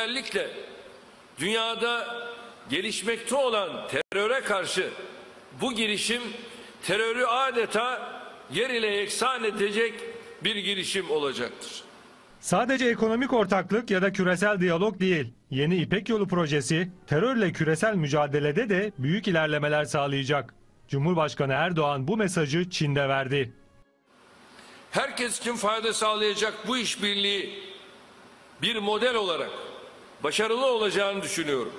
Özellikle dünyada gelişmekte olan teröre karşı bu girişim terörü adeta yer ile yeksan edecek bir girişim olacaktır. Sadece ekonomik ortaklık ya da küresel diyalog değil. Yeni İpek Yolu projesi terörle küresel mücadelede de büyük ilerlemeler sağlayacak. Cumhurbaşkanı Erdoğan bu mesajı Çin'de verdi. Herkes için fayda sağlayacak bu işbirliği bir model olarak başarılı olacağını düşünüyorum.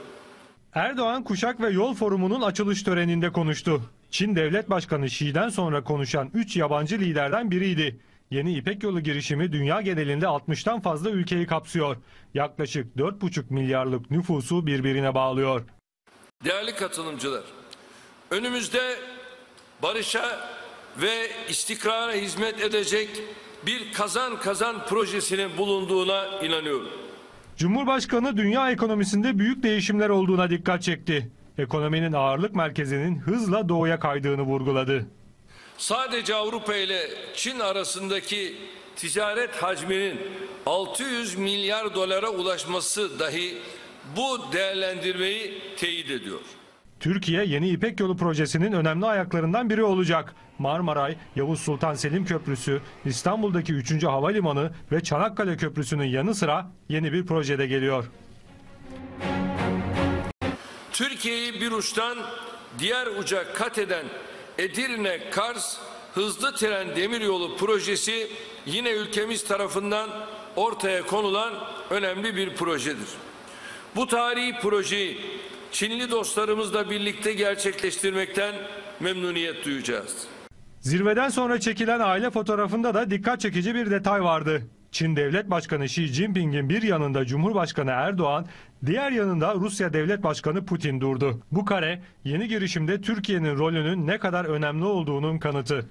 Erdoğan Kuşak ve Yol Forumu'nun açılış töreninde konuştu. Çin Devlet Başkanı Xi'den sonra konuşan 3 yabancı liderden biriydi. Yeni İpek Yolu girişimi dünya genelinde 60'tan fazla ülkeyi kapsıyor. Yaklaşık 4,5 milyarlık nüfusu birbirine bağlıyor. Değerli katılımcılar, önümüzde barışa ve istikrara hizmet edecek bir kazan kazan projesinin bulunduğuna inanıyorum. Cumhurbaşkanı dünya ekonomisinde büyük değişimler olduğuna dikkat çekti. Ekonominin ağırlık merkezinin hızla doğuya kaydığını vurguladı. Sadece Avrupa ile Çin arasındaki ticaret hacminin 600 milyar dolara ulaşması dahi bu değerlendirmeyi teyit ediyor. Türkiye yeni İpek Yolu projesinin önemli ayaklarından biri olacak. Marmaray, Yavuz Sultan Selim Köprüsü, İstanbul'daki 3. Havalimanı ve Çanakkale Köprüsü'nün yanı sıra yeni bir projede geliyor. Türkiye'yi bir uçtan diğer uca kat eden Edirne Kars hızlı tren demiryolu projesi yine ülkemiz tarafından ortaya konulan önemli bir projedir. Bu tarihi projeyi Çinli dostlarımızla birlikte gerçekleştirmekten memnuniyet duyacağız. Zirveden sonra çekilen aile fotoğrafında da dikkat çekici bir detay vardı. Çin Devlet Başkanı Xi Jinping'in bir yanında Cumhurbaşkanı Erdoğan, diğer yanında Rusya Devlet Başkanı Putin durdu. Bu kare yeni girişimde Türkiye'nin rolünün ne kadar önemli olduğunun kanıtı.